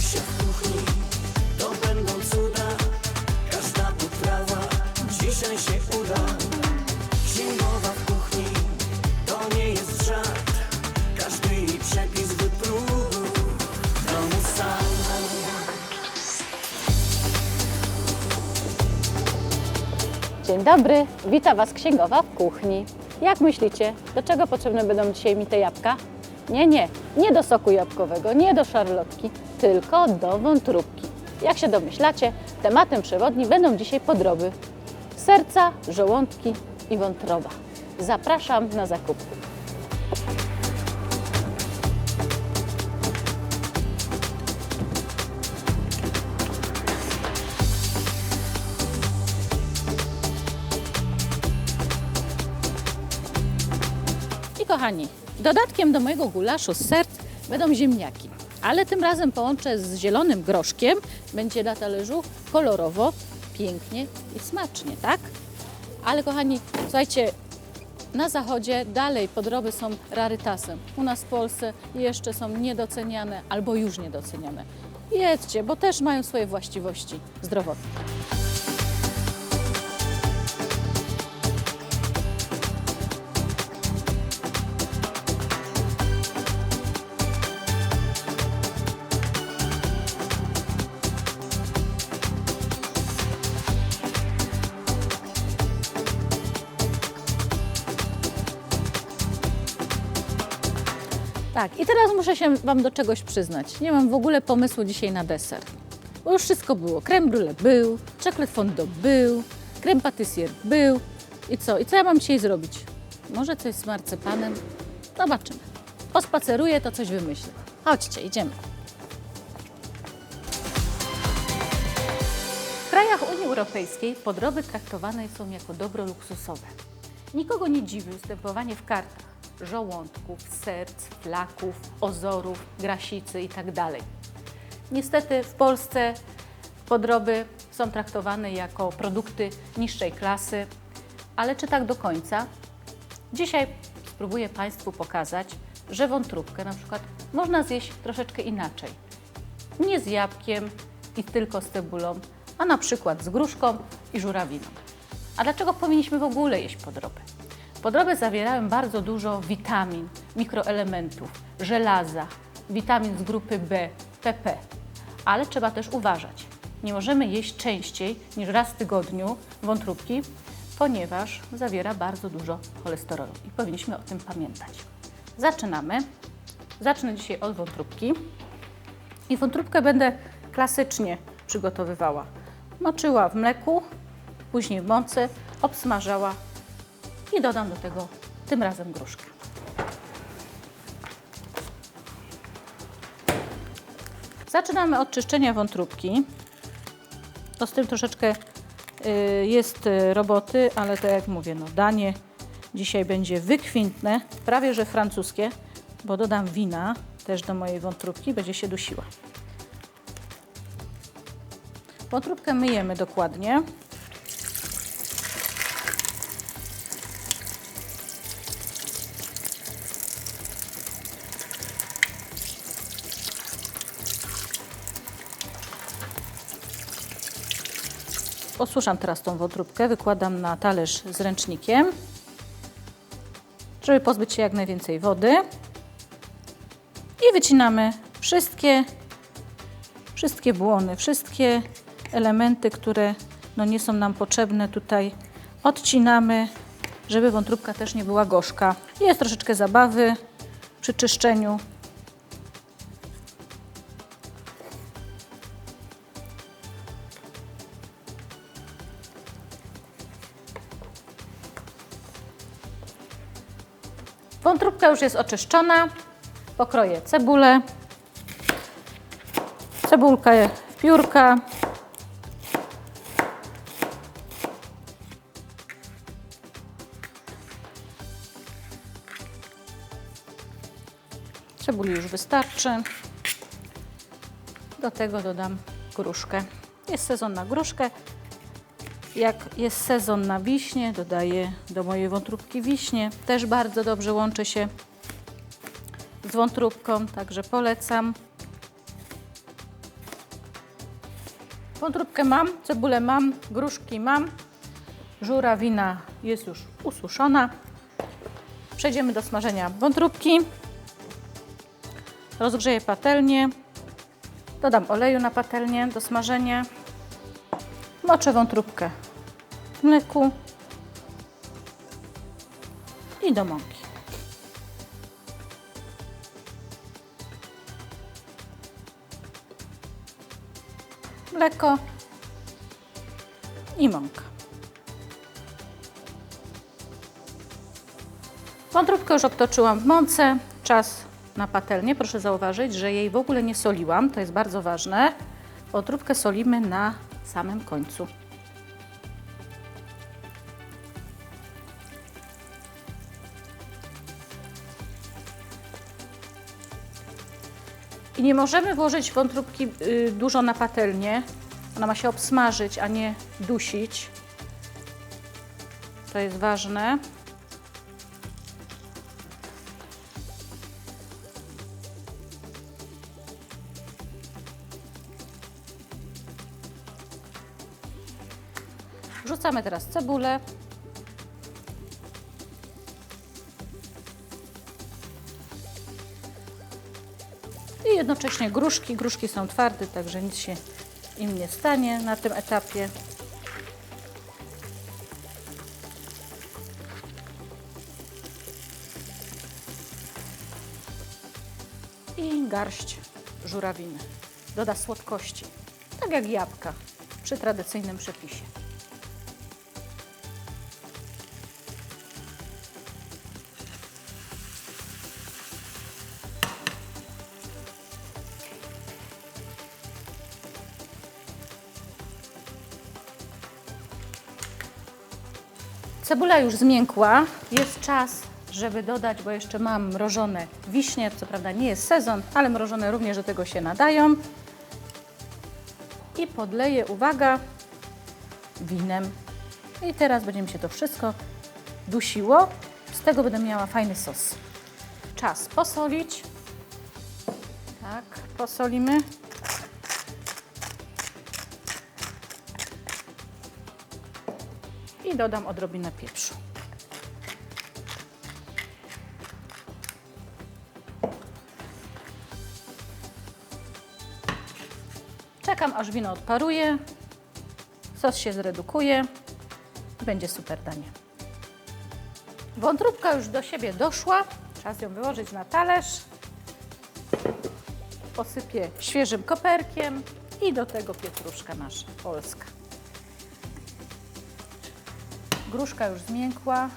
Kuchni to będą cuda. Każda dzisiaj się kuchni to nie jest żart. Każdy jej przepis sam. Dzień dobry, witam Was księgowa w kuchni. Jak myślicie, do czego potrzebne będą dzisiaj mi te jabłka? Nie, nie, nie do soku jabłkowego, nie do szarlotki, tylko do wątróbki. Jak się domyślacie, tematem przewodnim będą dzisiaj podroby. Serca, żołądki i wątroba. Zapraszam na zakupy. I kochani, dodatkiem do mojego gulaszu z serc będą ziemniaki. Ale tym razem połączę z zielonym groszkiem. Będzie na talerzu kolorowo, pięknie i smacznie, tak? Ale kochani, słuchajcie, na zachodzie dalej podroby są rarytasem. U nas w Polsce jeszcze są niedoceniane albo już niedoceniane. Jedzcie, bo też mają swoje właściwości zdrowotne. Tak, i teraz muszę się Wam do czegoś przyznać. Nie mam w ogóle pomysłu dzisiaj na deser. Bo już wszystko było. Creme brulee był, chocolate fondant był, creme patissier był. I co? I co ja mam dzisiaj zrobić? Może coś z marcepanem? Zobaczymy. Pospaceruję, to coś wymyślę. Chodźcie, idziemy. W krajach Unii Europejskiej podroby traktowane są jako dobro luksusowe. Nikogo nie dziwi występowanie w kartach żołądków, serc, flaków, ozorów, grasicy itd. Niestety w Polsce podroby są traktowane jako produkty niższej klasy, ale czy tak do końca? Dzisiaj spróbuję Państwu pokazać, że wątróbkę na przykład można zjeść troszeczkę inaczej. Nie z jabłkiem i tylko z cebulą, a na przykład z gruszką i żurawiną. A dlaczego powinniśmy w ogóle jeść podroby? Podroby zawierają bardzo dużo witamin, mikroelementów, żelaza, witamin z grupy B, PP. Ale trzeba też uważać. Nie możemy jeść częściej niż raz w tygodniu wątróbki, ponieważ zawiera bardzo dużo cholesterolu i powinniśmy o tym pamiętać. Zaczynamy. Zacznę dzisiaj od wątróbki. I wątróbkę będę klasycznie przygotowywała. Moczyła w mleku, później w mące, obsmażała i dodam do tego tym razem gruszkę. Zaczynamy od czyszczenia wątróbki. To z tym troszeczkę y, jest y, roboty, ale tak jak mówię, no danie dzisiaj będzie wykwintne, prawie że francuskie, bo dodam wina też do mojej wątróbki, będzie się dusiła. Wątróbkę myjemy dokładnie. Osuszam teraz tą wątróbkę, wykładam na talerz z ręcznikiem, żeby pozbyć się jak najwięcej wody. I wycinamy wszystkie, wszystkie błony, wszystkie elementy, które no, nie są nam potrzebne tutaj. Odcinamy, żeby wątróbka też nie była gorzka. Jest troszeczkę zabawy przy czyszczeniu. Wątróbka już jest oczyszczona. Pokroję cebulę. Cebulkę w piórka. Cebuli już wystarczy. Do tego dodam gruszkę. Jest sezon na gruszkę. Jak jest sezon na wiśnie, dodaję do mojej wątróbki wiśnie. Też bardzo dobrze łączy się z wątróbką, także polecam. Wątróbkę mam, cebulę mam, gruszki mam, żurawina jest już ususzona. Przejdziemy do smażenia wątróbki. Rozgrzeję patelnię. Dodam oleju na patelnię do smażenia. Moczę wątróbkę mleku i do mąki. Mleko i mąka. Wątróbkę już obtoczyłam w mące. Czas na patelnię. Proszę zauważyć, że jej w ogóle nie soliłam. To jest bardzo ważne. Wątróbkę solimy na samym końcu. I nie możemy włożyć wątróbki y, dużo na patelnię. Ona ma się obsmażyć, a nie dusić. To jest ważne. Wrzucamy teraz cebulę. Jednocześnie gruszki. Gruszki są twarde, także nic się im nie stanie na tym etapie. I garść żurawiny. Doda słodkości, tak jak jabłka przy tradycyjnym przepisie. Cebula już zmiękła. Jest czas, żeby dodać, bo jeszcze mam mrożone wiśnie. Co prawda nie jest sezon, ale mrożone również do tego się nadają. I podleję, uwaga, winem. I teraz będzie mi się to wszystko dusiło. Z tego będę miała fajny sos. Czas posolić. Tak, posolimy. I dodam odrobinę pieprzu. Czekam aż wino odparuje, sos się zredukuje będzie super danie. Wątróbka już do siebie doszła, czas ją wyłożyć na talerz. Posypię świeżym koperkiem i do tego pietruszka nasza polska. Gruszka już zmiękła,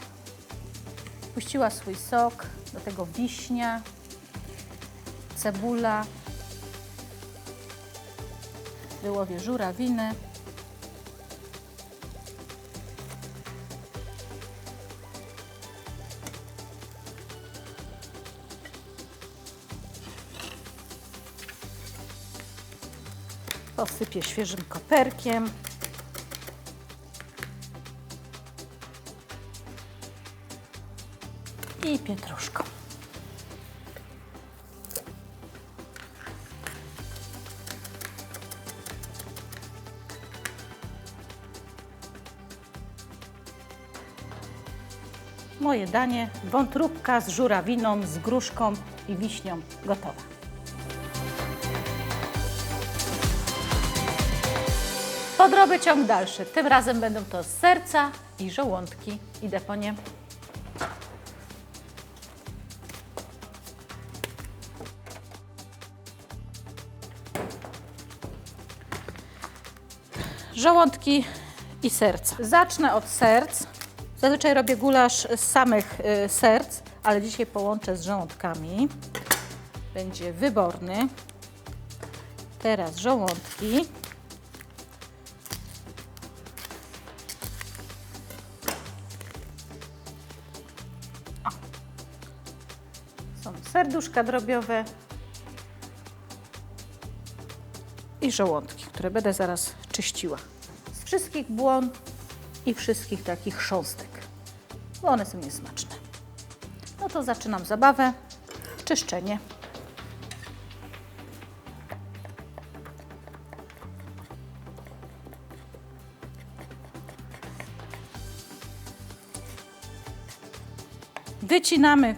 puściła swój sok, do tego wiśnia, cebula, wyłowię żurawiny. Posypię świeżym koperkiem. I pietruszką. Moje danie wątróbka z żurawiną, z gruszką i wiśnią gotowa. Podroby ciąg dalszy. Tym razem będą to serca i żołądki. Idę po nie. Żołądki i serca. Zacznę od serc. Zazwyczaj robię gulasz z samych y, serc, ale dzisiaj połączę z żołądkami. Będzie wyborny. Teraz żołądki. O. Są serduszka drobiowe i żołądki, które będę zaraz czyściła wszystkich błon i wszystkich takich chrząstek, bo one są niesmaczne. No to zaczynam zabawę, czyszczenie. Wycinamy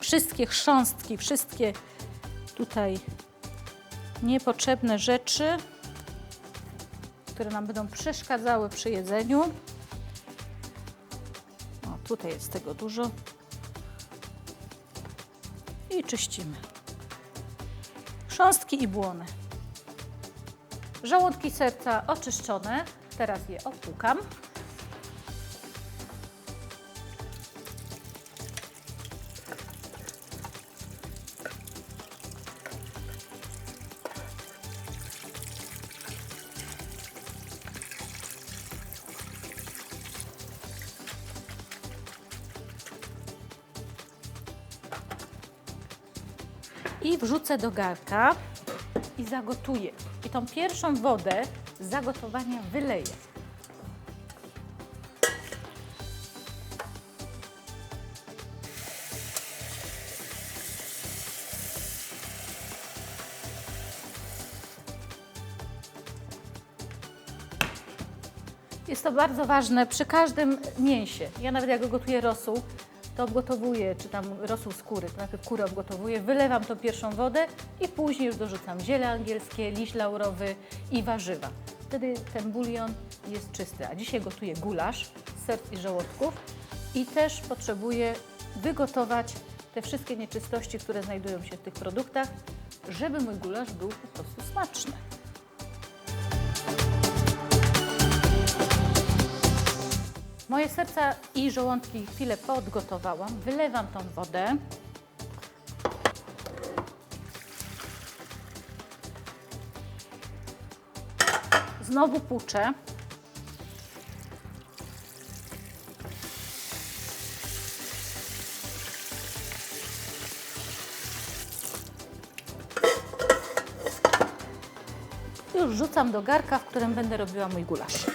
wszystkie chrząstki, wszystkie tutaj niepotrzebne rzeczy które nam będą przeszkadzały przy jedzeniu. O, tutaj jest tego dużo. I czyścimy. Chrząstki i błony. Żołądki serca oczyszczone. Teraz je opłukam. Wrzucę do garka i zagotuję. I tą pierwszą wodę z zagotowania wyleję. Jest to bardzo ważne przy każdym mięsie. Ja nawet jak gotuję rosół, to obgotowuję, czy tam rosół skóry, to najpierw kurę obgotowuję, wylewam tą pierwszą wodę i później już dorzucam ziele angielskie, liść laurowy i warzywa. Wtedy ten bulion jest czysty. A dzisiaj gotuję gulasz z serc i żołądków i też potrzebuję wygotować te wszystkie nieczystości, które znajdują się w tych produktach, żeby mój gulasz był po prostu smaczny. Moje serca i żołądki chwilę podgotowałam. Wylewam tą wodę. Znowu puczę. Już rzucam do garka, w którym będę robiła mój gulasz.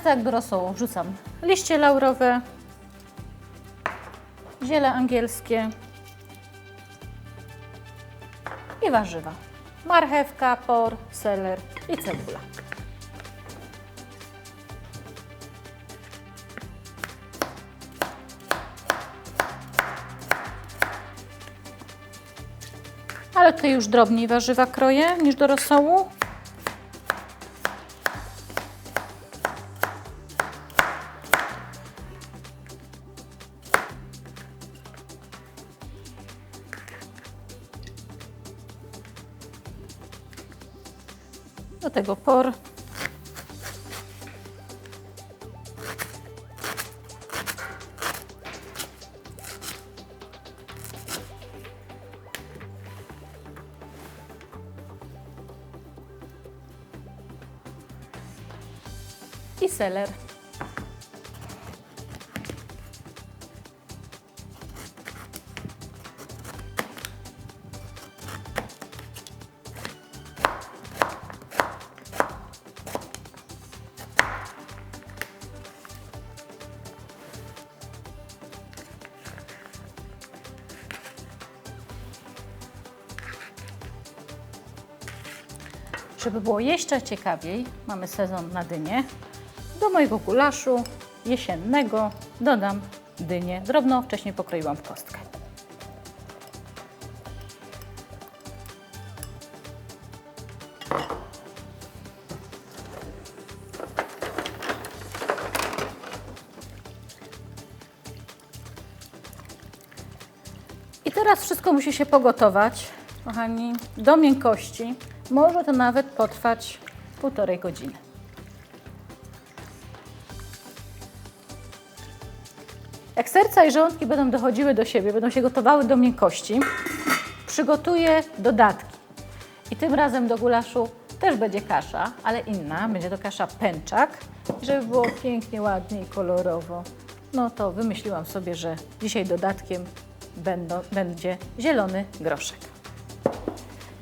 Teraz tak rosołu wrzucam liście laurowe, ziele angielskie i warzywa. Marchewka, por, seler i cebula. Ale tutaj już drobniej warzywa kroję niż do rosołu. Por. I seler. Żeby było jeszcze ciekawiej, mamy sezon na dynię. Do mojego gulaszu jesiennego dodam dynię drobno, wcześniej pokroiłam w kostkę. I teraz wszystko musi się pogotować, kochani, do miękkości. Może to nawet potrwać półtorej godziny. Jak serca i żołądki będą dochodziły do siebie, będą się gotowały do miękkości, przygotuję dodatki. I tym razem do gulaszu też będzie kasza, ale inna. Będzie to kasza pęczak. Żeby było pięknie, ładnie i kolorowo, no to wymyśliłam sobie, że dzisiaj dodatkiem będą, będzie zielony groszek.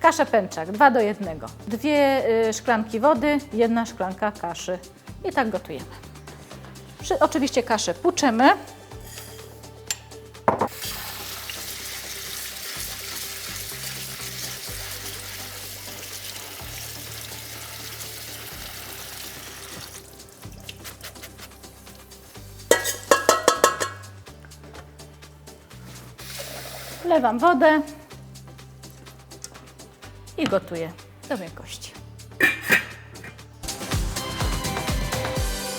Kaszę pęczak, 2 do 1. Dwie y, szklanki wody, jedna szklanka kaszy. I tak gotujemy. Przy, oczywiście kaszę płuczemy. Wlewam wodę i gotuję do miękkości.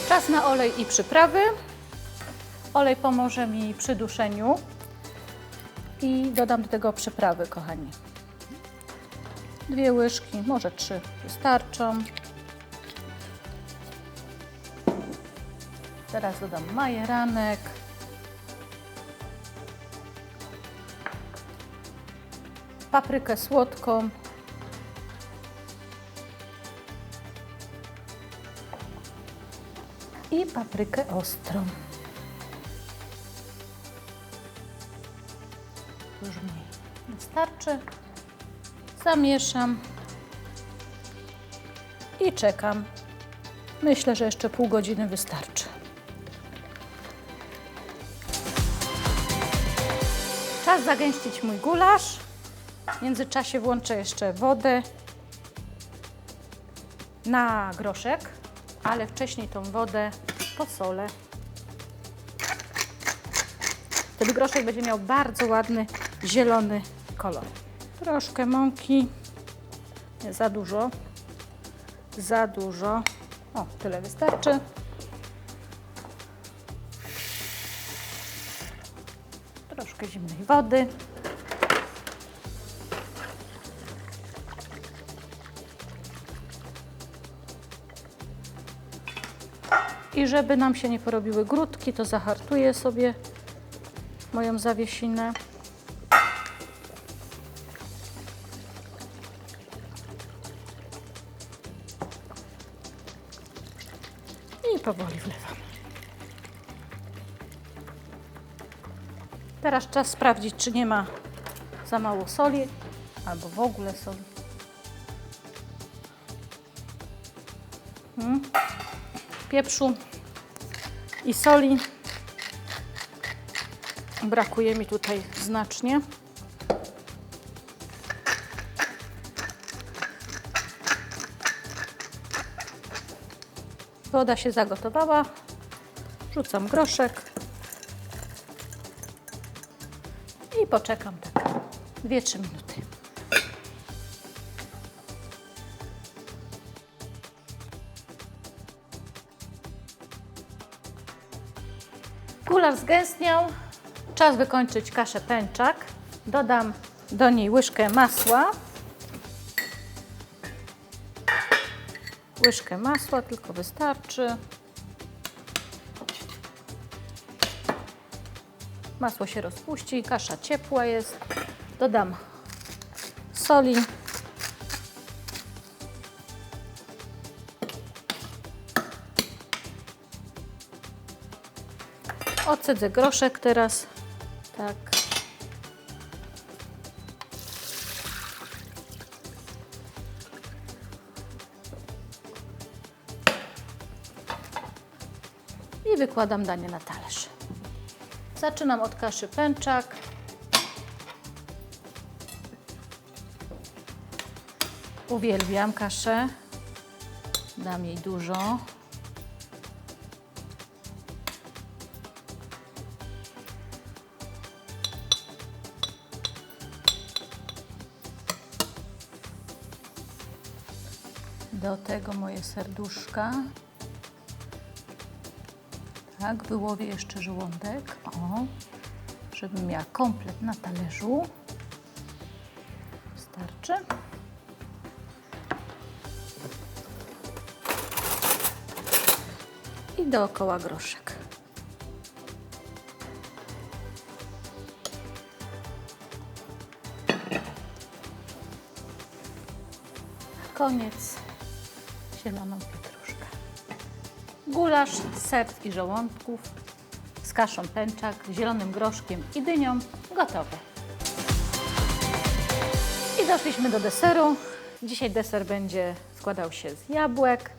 Czas na olej i przyprawy. Olej pomoże mi przy duszeniu i dodam do tego przyprawy, kochani. Dwie łyżki, może trzy wystarczą. Teraz dodam majeranek. Paprykę słodką. Paprykę ostrą. Już mniej. Wystarczy. Zamieszam. I czekam. Myślę, że jeszcze pół godziny wystarczy. Czas zagęścić mój gulasz. W międzyczasie włączę jeszcze wodę na groszek, ale wcześniej tą wodę posolę. Wtedy groszek będzie miał bardzo ładny zielony kolor. Troszkę mąki, nie za dużo, za dużo. O, tyle wystarczy. Troszkę zimnej wody. I żeby nam się nie porobiły grudki, to zahartuję sobie moją zawiesinę. I powoli wlewam. Teraz czas sprawdzić, czy nie ma za mało soli albo w ogóle soli. Mm. Pieprzu i soli. Brakuje mi tutaj znacznie. Woda się zagotowała. Rzucam groszek. I poczekam tak 2-3 minuty. Gulasz zgęstniał. Czas wykończyć kaszę pęczak. Dodam do niej łyżkę masła. Łyżkę masła tylko wystarczy. Masło się rozpuści, kasza ciepła jest. Dodam soli. Ocedzę groszek teraz. Tak. I wykładam danie na talerz. Zaczynam od kaszy pęczak. Uwielbiam kaszę. Dam jej dużo. Do tego moje serduszka. Tak, wyłowię jeszcze żołądek. O, żebym miała komplet na talerzu. Starczy. I dookoła groszek. Koniec zieloną pietruszkę. Gulasz z serc i żołądków z kaszą pęczak, zielonym groszkiem i dynią gotowe. I doszliśmy do deseru. Dzisiaj deser będzie składał się z jabłek.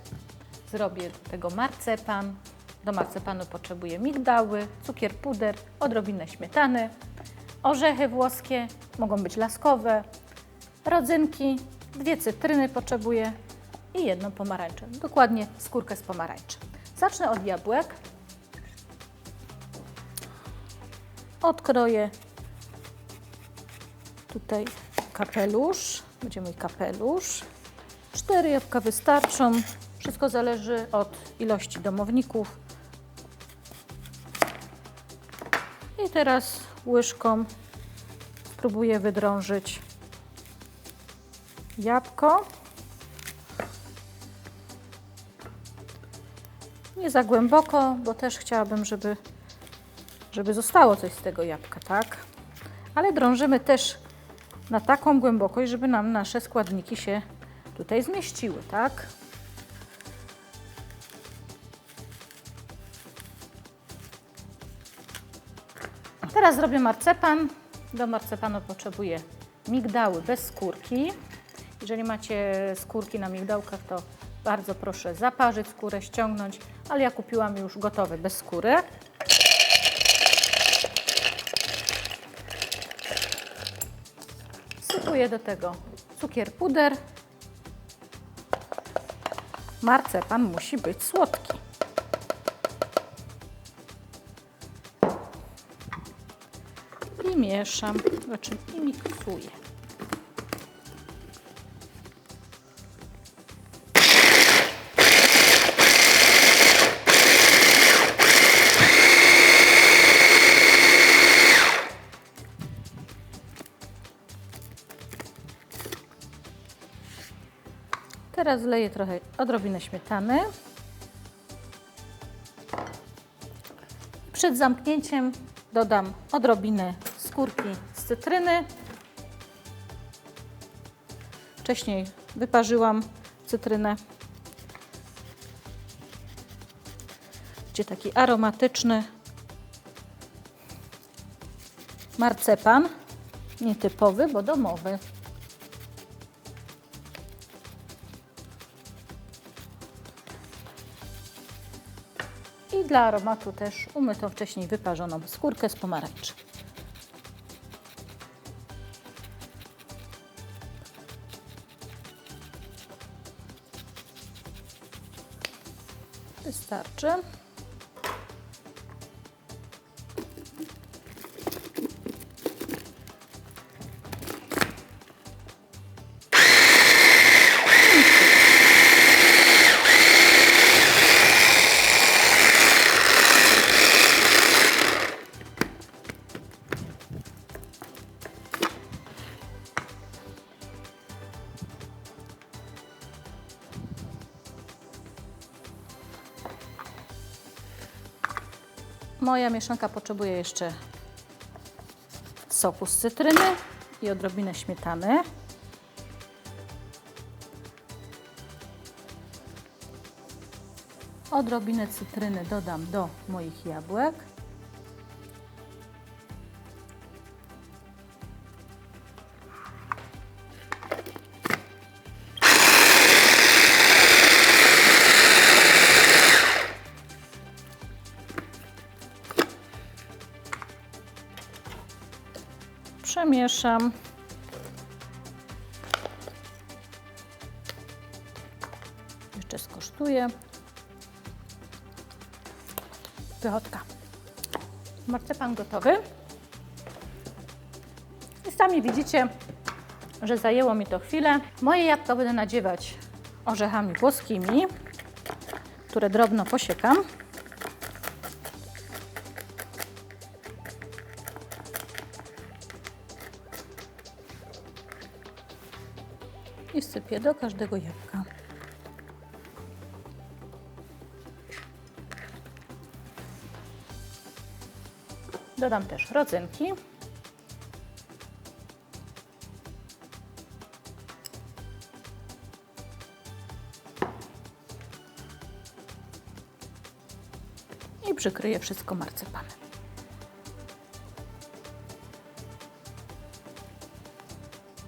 Zrobię tego marcepan. Do marcepanu potrzebuję migdały, cukier puder, odrobinę śmietany, orzechy włoskie, mogą być laskowe, rodzynki, dwie cytryny potrzebuję i jedną pomarańczę. Dokładnie skórkę z pomarańczy. Zacznę od jabłek. Odkroję tutaj kapelusz, będzie mój kapelusz. Cztery jabłka wystarczą. Wszystko zależy od ilości domowników. I teraz łyżką spróbuję wydrążyć jabłko. Nie za głęboko, bo też chciałabym, żeby, żeby zostało coś z tego jabłka, tak? Ale drążymy też na taką głębokość, żeby nam nasze składniki się tutaj zmieściły, tak? Teraz zrobię marcepan. Do marcepanu potrzebuję migdały bez skórki. Jeżeli macie skórki na migdałkach, to bardzo proszę zaparzyć skórę, ściągnąć, ale ja kupiłam już gotowe bez skóry. Sypuję do tego cukier puder. Marcepan musi być słodki. I mieszam, znaczy i miksuję. Teraz zleję trochę odrobinę śmietany. Przed zamknięciem dodam odrobinę skórki z cytryny. Wcześniej wyparzyłam cytrynę. Będzie taki aromatyczny marcepan, nietypowy, bo domowy. Dla aromatu też umytą wcześniej wyparzoną skórkę z pomarańczy. Wystarczy. Moja mieszanka potrzebuje jeszcze soku z cytryny i odrobinę śmietany. Odrobinę cytryny dodam do moich jabłek. Przemieszam. Jeszcze skosztuję. Pychotka. Marcepan gotowy. I sami widzicie, że zajęło mi to chwilę. Moje jabłka będę nadziewać orzechami włoskimi, które drobno posiekam. Sypię do każdego jabłka. Dodam też rodzynki. I przykryję wszystko marcepanem.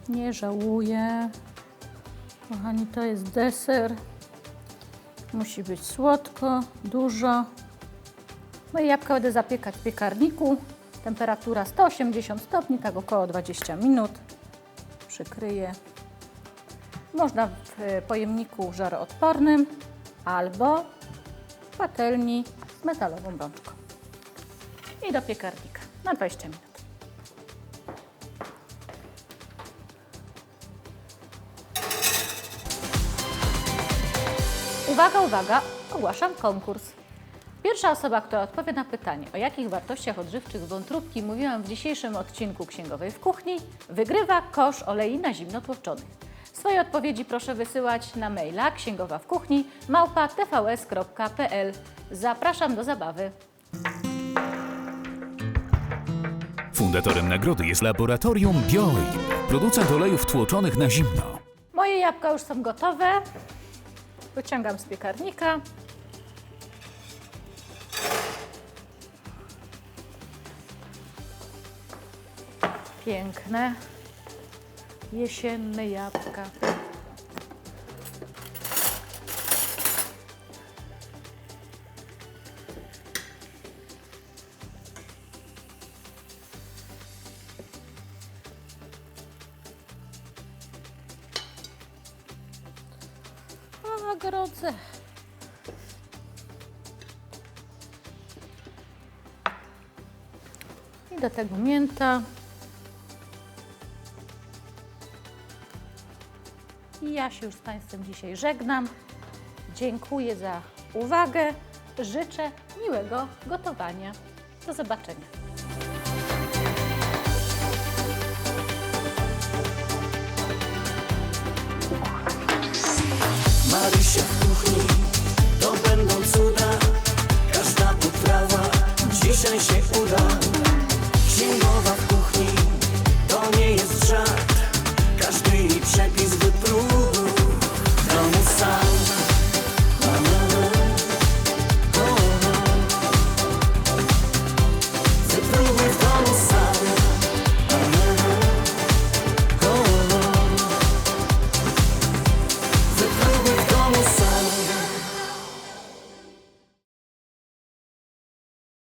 Nie żałuję. Kochani, to jest deser. Musi być słodko, dużo. Moje jabłka będę zapiekać w piekarniku. Temperatura 180 stopni, tak około 20 minut. Przykryję. Można w e, pojemniku żaroodpornym albo w patelni z metalową rączką. I do piekarnika na 20 minut. Uwaga, uwaga, ogłaszam konkurs. Pierwsza osoba, która odpowie na pytanie, o jakich wartościach odżywczych wątróbki mówiłam w dzisiejszym odcinku Księgowej w Kuchni, wygrywa kosz olei na zimno tłoczonych. Swoje odpowiedzi proszę wysyłać na maila księgowa w kuchni małpa tvs.pl. Zapraszam do zabawy. Fundatorem nagrody jest laboratorium BioIm, producent olejów tłoczonych na zimno. Moje jabłka już są gotowe. Wyciągam z piekarnika. Piękne, jesienne jabłka. Ja się już z Państwem dzisiaj żegnam. Dziękuję za uwagę. Życzę miłego gotowania. Do zobaczenia. Marysia w kuchni, to będą cuda Każda poprawa dzisiaj się uda